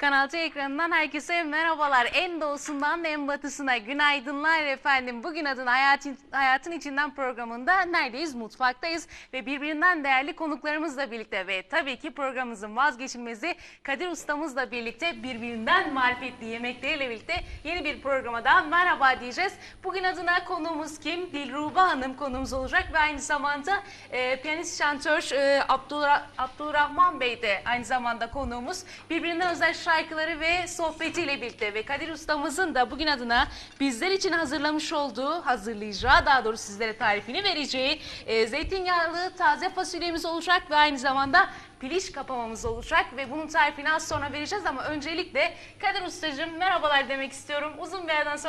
Kanal T ekranından herkese merhabalar. En doğusundan en batısına günaydınlar efendim. Bugün adına hayatın, hayatın içinden programında neredeyiz? Mutfaktayız ve birbirinden değerli konuklarımızla birlikte ve tabii ki programımızın vazgeçilmezi Kadir ustamızla birlikte birbirinden marifetli yemekleriyle birlikte yeni bir programa da merhaba diyeceğiz. Bugün adına konuğumuz kim? Dilruba Hanım konuğumuz olacak ve aynı zamanda e, piyanist şantör e, Abdurrahman Bey de aynı zamanda konuğumuz. Birbirinden özel şarkıları ve sohbetiyle birlikte ve Kadir ustamızın da bugün adına bizler için hazırlamış olduğu, hazırlayacağı daha doğrusu sizlere tarifini vereceği e, zeytinyağlı taze fasulyemiz olacak ve aynı zamanda piliç kapamamız olacak ve bunun tarifini az sonra vereceğiz ama öncelikle Kadir Ustacığım merhabalar demek istiyorum. Uzun bir aradan sonra